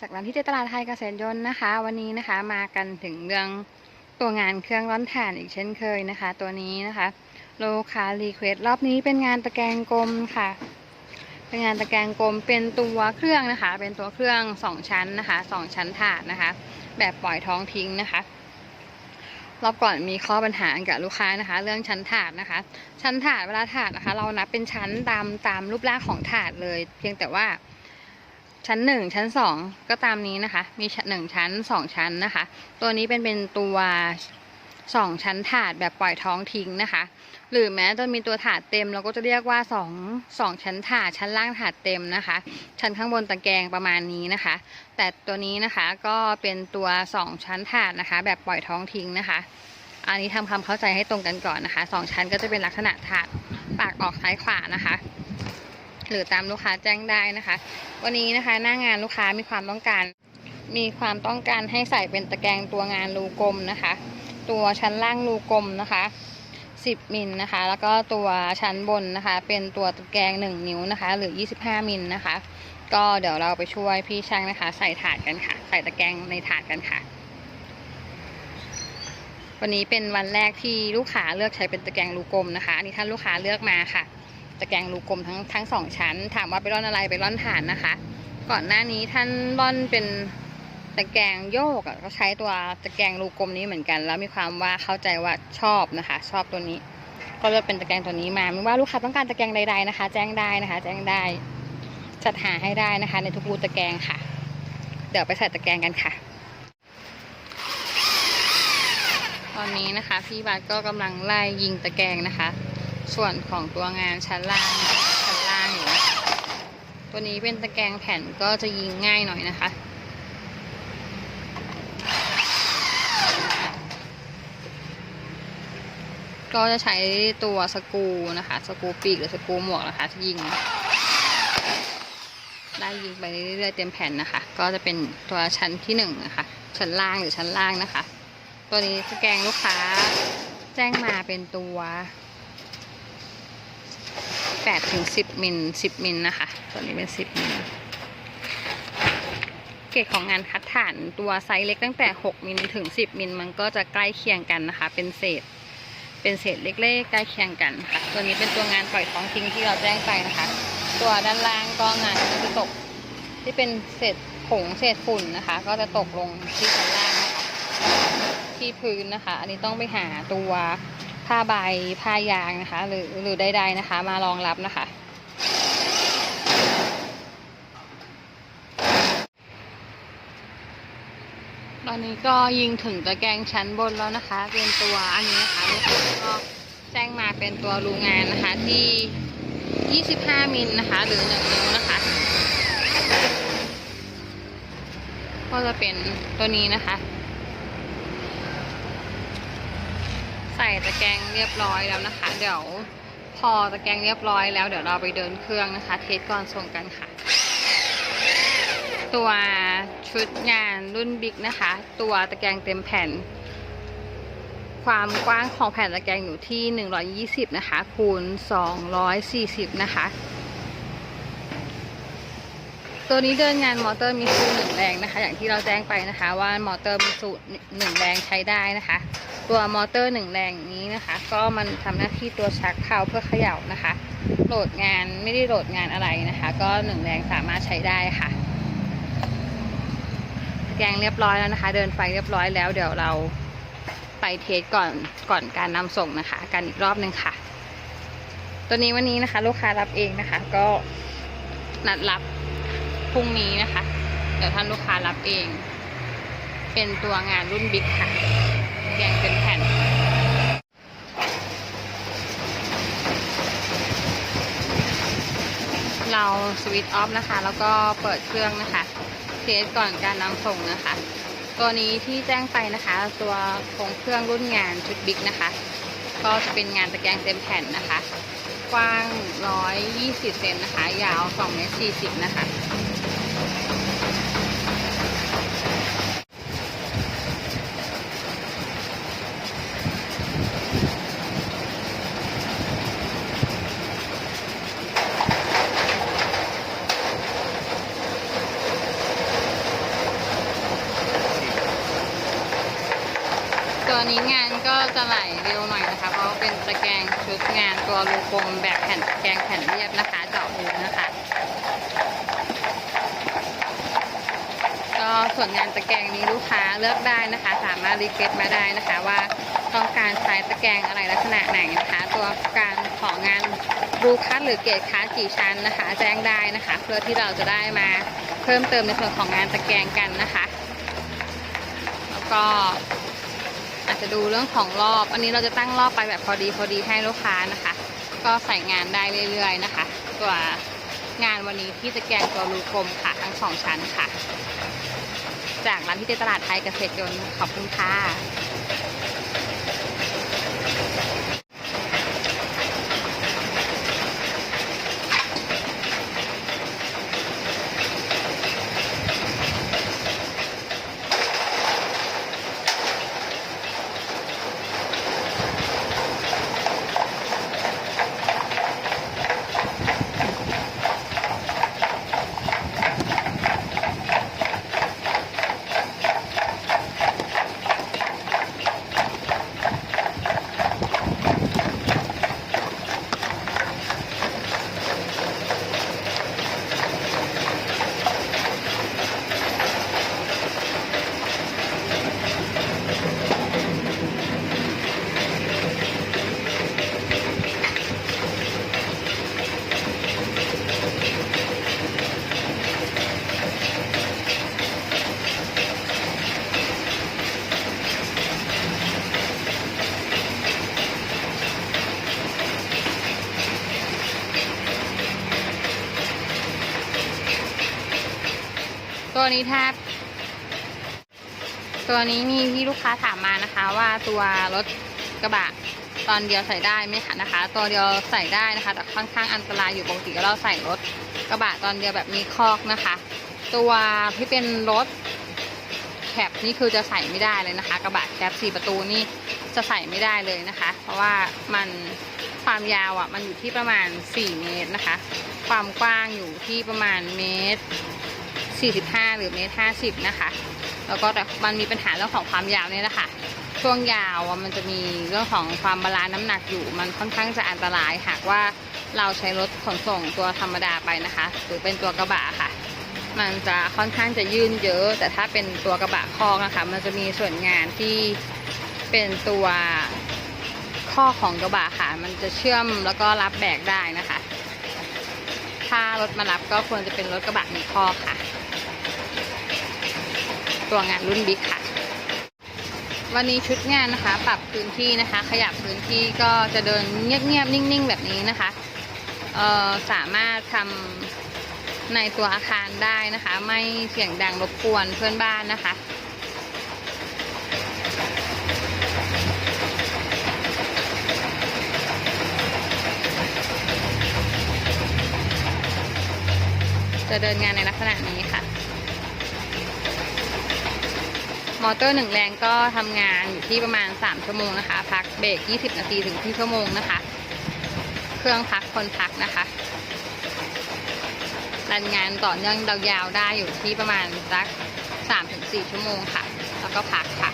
จากร้านที่เจตลาดไทยเกษตรยนต์นะคะ วันนี้นะคะมากันถึงเรื่องตัวงานเครื่องร้อนถ่านอีกเช่นเคยนะคะ ตัวนี้นะคะลูกค้ารีเควสรอบนี้เป็นงานตะแกรงกลมค่ะ เป็นงานตะแกรงกลมเป็นตัวเครื่องนะคะ เป็นตัวเครื่องสองชั้นนะคะสองชั้นถาดนะคะ แบบปล่อยท้องทิ้งนะคะรอบก่อนมีข้อปัญหากับลูกค้านะคะ เรื่องชั้นถาดนะคะ ชั้นถาดเวลาถาดนะคะ เรานับเป็นชั้นตามตามรูปร่างของถาดเลย เพียงแต่ว่า ชั้นหนึ่งชั้นสองก็ตามนี้นะคะ มีชั้นหนึ่งชั้นสองชั้นนะคะ ตัวนี้เป็นเป็นตัวสองชั้นถาดแบบปล่อยท้องทิ้งนะคะ หรือแม้จะมีตัวถาดเต็มเราก็จะเรียกว่าสองสองชั้นถาดชั้นล่างถาดเต็มนะคะ ชั้นข้างบนตะแกรงประมาณนี้นะคะ แต่ตัวนี้นะคะก็เป็นตัวสองชั้นถาดนะคะ แบบปล่อยท้องทิ้งนะคะ อันนี้ทำความเข้าใจให้ตรงกันก่อนนะคะสองชั้นก็จะเป็นลักษณะถาดปากออกซ้ายขวานะคะ หรือตามลูกค้าแจ้งได้นะคะ วันนี้นะคะหน้างานลูกค้ามีความต้องการ มีความต้องการให้ใส่เป็นตะแกรงตัวงานรูกลมนะคะ ตัวชั้นล่างรูกลมนะคะ 10มิลนะคะ แล้วก็ตัวชั้นบนนะคะ เป็นตัวตะแกรง1 นิ้วนะคะ หรือ 25มิลนะคะ ก็เดี๋ยวเราไปช่วยพี่ช่างนะคะ ใส่ถาดกันค่ะ ใส่ตะแกรงในถาดกันค่ะวันนี้เป็นวันแรกที่ลูกค้าเลือกใช้เป็นตะแกรงรูกลมนะคะอันนี้ท่านลูกค้าเลือกมาค่ะ ตะแกรงรูกลมทั้งทั้งสองชั้น ถามว่าไปร่อนอะไรไปร่อนฐานนะคะ ก่อนหน้านี้ท่านร่อนเป็นตะแกรงโยกก็ใช้ตัวตะแกรงรูกลมนี้เหมือนกัน แล้วมีความว่าเข้าใจว่าชอบนะคะ ชอบตัวนี้ ก็เลือกเป็นตะแกรงตัวนี้มาไม่ว่าลูกค้าต้องการตะแกรงใดๆนะคะ แจ้งได้นะคะ แจ้งได้จัดหาให้ได้นะคะ ในทุกบูตะแกรงค่ะ เดี๋ยวไปใส่ตะแกรงกันค่ะ ตอนนี้นะคะพี่บัตก็กำลังไล่ยิงตะแกรงนะคะ ส่วนของตัวงานชั้นล่างชั้นล่างอยู่ตัวนี้เป็นตะแกรงแผ่นก็จะยิงง่ายหน่อยนะคะก็จะใช้ตัวสกูนะคะ สกูปีกหรือสกูหมวกนะคะที่ยิง ได้ยิงไปเรื่อยๆเต็มแผ่นนะคะ ก็จะเป็นตัวชั้นที่หนึ่งนะคะ ชั้นล่างหรือชั้นล่างนะคะ ตัวนี้สแกงลูกค้าแจ้งมาเป็นตัว 8ถึง10 มิล 10 มิลนะคะ ตัวนี้เป็น 10 มิล เกรดของงานคัดฐานตัวไซส์เล็กตั้งแต่ 6 มิลถึง 10 มิล มันก็จะใกล้เคียงกันนะคะ เป็นเศษ เป็นเศษเล็กๆ ใกล้เคียงกันค่ะ ตัวนี้เป็นตัวงานปล่อยท้องทิ้งที่เราแจ้งไปนะคะ ตัวด้านล่างก็งานก็จะตกที่เป็นเศษผงเศษฝุ่นนะคะ ก็จะตกลงที่ชั้นล่างนะคะที่พื้นนะคะ อันนี้ต้องไปหาตัว ผ้าใบผ้ายางนะคะ หรือหรือใดๆนะคะ มารองรับนะคะ ตอนนี้ก็ยิงถึงตะแกรงชั้นบนแล้วนะคะ เป็นตัวอันนี้นะคะลูกก็แจ้งมาเป็นตัวรูงานนะคะที่ 25 มิลนะคะ หรือ1นิ้วนะคะ ก็จะเป็นตัวนี้นะคะ ใส่ตะแกรงเรียบร้อยแล้วนะคะ เดี๋ยวพอตะแกรงเรียบร้อยแล้วเดี๋ยวเราไปเดินเครื่องนะคะ เทสก่อนส่งกันค่ะ ตัวชุดงานรุ่นบิ๊กนะคะ ตัวตะแกรงเต็มแผ่น ความกว้างของแผ่นตะแกรงอยู่ที่ 120 นะคะคูณ 240 นะคะ ตัวนี้เดินงานมอเตอร์มีสูหนึ่งแรงนะคะ อย่างที่เราแจ้งไปนะคะว่ามอเตอร์มีสูหนึ่งแรงใช้ได้นะคะ ตัวมอเตอร์หนึ่งแรงนี้นะคะ ก็มันทำหน้าที่ตัวชักเข้าเพื่อเขย่านะคะ โหลดงานไม่ได้โหลดงานอะไรนะคะ ก็หนึ่งแรงสามารถใช้ได้ค่ะแกงเรียบร้อยแล้วนะคะ เดินไฟเรียบร้อยแล้วเดี๋ยวเราไปเทสก่อนก่อนการนำส่งนะคะ กันอีกรอบหนึ่งค่ะ ตัวนี้วันนี้นะคะ ลูกค้ารับเองนะคะ ก็นัดรับ พรุ่งนี้นะคะ เดี๋ยวท่านลูกค้ารับเอง เป็นตัวงานรุ่นบิ๊กค่ะแกงเป็นแผ่นเราสวิตช์ออฟนะคะ แล้วก็เปิดเครื่องนะคะ เทสก่อนการนำส่งนะคะ ตัวนี้ที่แจ้งไปนะคะ ตัวโครงเครื่องรุ่นงานชุดบิ๊กนะคะ ก็จะเป็นงานตะแกรงเต็มแผ่นนะคะ กว้าง 120 เซนนะคะ ยาว2เมตร40 นะคะ จะไหลเร็วหน่อยนะคะ เพราะเป็นตะแกรงชุดงานตัวรูกลมแบบแผ่นตะแกรงแผ่นเรียบนะคะเจาะรูนะคะ ก็ส่วนงานตะแกรงนี้ลูกค้าเลือกได้นะคะ สามารถรีเควสมาได้นะคะว่าต้องการใช้ตะแกรงอะไรลักษณะไหนนะคะ ตัวการของงานรูคัสหรือเกรดคัสกี่ชั้นนะคะ แจ้งได้นะคะ เพื่อที่เราจะได้มาเพิ่มเติมในส่วนของงานตะแกรงกันนะคะ แล้วก็ อาจจะดูเรื่องของรอบ อันนี้เราจะตั้งรอบไปแบบพอดีพอดีให้ลูกค้านะคะ ก็ใส่งานได้เรื่อยๆนะคะ ตัวงานวันนี้ที่จะแกงตัวรูกลมค่ะทั้งสองชั้นค่ะ จากร้านที่ตลาดไทยเกษตรยนต์ขอบคุณค่ะ ตัวนี้ถ้าตัวนี้มีที่ลูกค้าถามมานะคะ ว่าตัวรถกระบะตอนเดียวใส่ได้ไหมคะนะคะ ตัวเดียวใส่ได้นะคะ แต่ค่อนข้างอันตรายอยู่ปกติเราใส่รถกระบะตอนเดียวแบบมีคอกนะคะ ตัวที่เป็นรถแคปนี่คือจะใส่ไม่ได้เลยนะคะ กระบะแคปสี่ประตูนี่จะใส่ไม่ได้เลยนะคะ เพราะว่ามันความยาวอะมันอยู่ที่ประมาณ 4 เมตรนะคะ ความกว้างอยู่ที่ประมาณเมตร 45 หรือเมตร50 นะคะ แล้วก็แต่มันมีปัญหาเรื่องของความยาวเนี่ยแหละค่ะ ช่วงยาวมันจะมีเรื่องของความบาลานซ์น้ำหนักอยู่ มันค่อนข้างจะอันตรายหากว่าเราใช้รถขนส่งตัวธรรมดาไปนะคะ หรือเป็นตัวกระบะค่ะ มันจะค่อนข้างจะยื่นเยอะ แต่ถ้าเป็นตัวกระบะคอกนะคะ มันจะมีส่วนงานที่เป็นตัวข้อของกระบะค่ะ มันจะเชื่อมแล้วก็รับแบกได้นะคะ ถ้ารถมารับก็ควรจะเป็นรถกระบะมีข้อค่ะ ตัวงานรุ่นบิ๊กค่ะ วันนี้ชุดงานนะคะ ปรับพื้นที่นะคะ ขยับพื้นที่ก็จะเดินเงียบๆนิ่ง ๆ แบบนี้นะคะเอ่อสามารถทำในตัวอาคารได้นะคะ ไม่เสียงดังรบกวนเพื่อนบ้านนะคะจะเดินงานในลักษณะนี้ค่ะ มอเตอร์หนึ่งแรงก็ทำงานอยู่ที่ประมาณ 3 ชั่วโมงนะคะ พักเบรก 20 นาทีถึงที่ชั่วโมงนะคะ เครื่องพักคนพักนะคะรันงานต่อเนื่องยาวๆได้อยู่ที่ประมาณสัก3-4 ชั่วโมงค่ะ แล้วก็พักค่ะ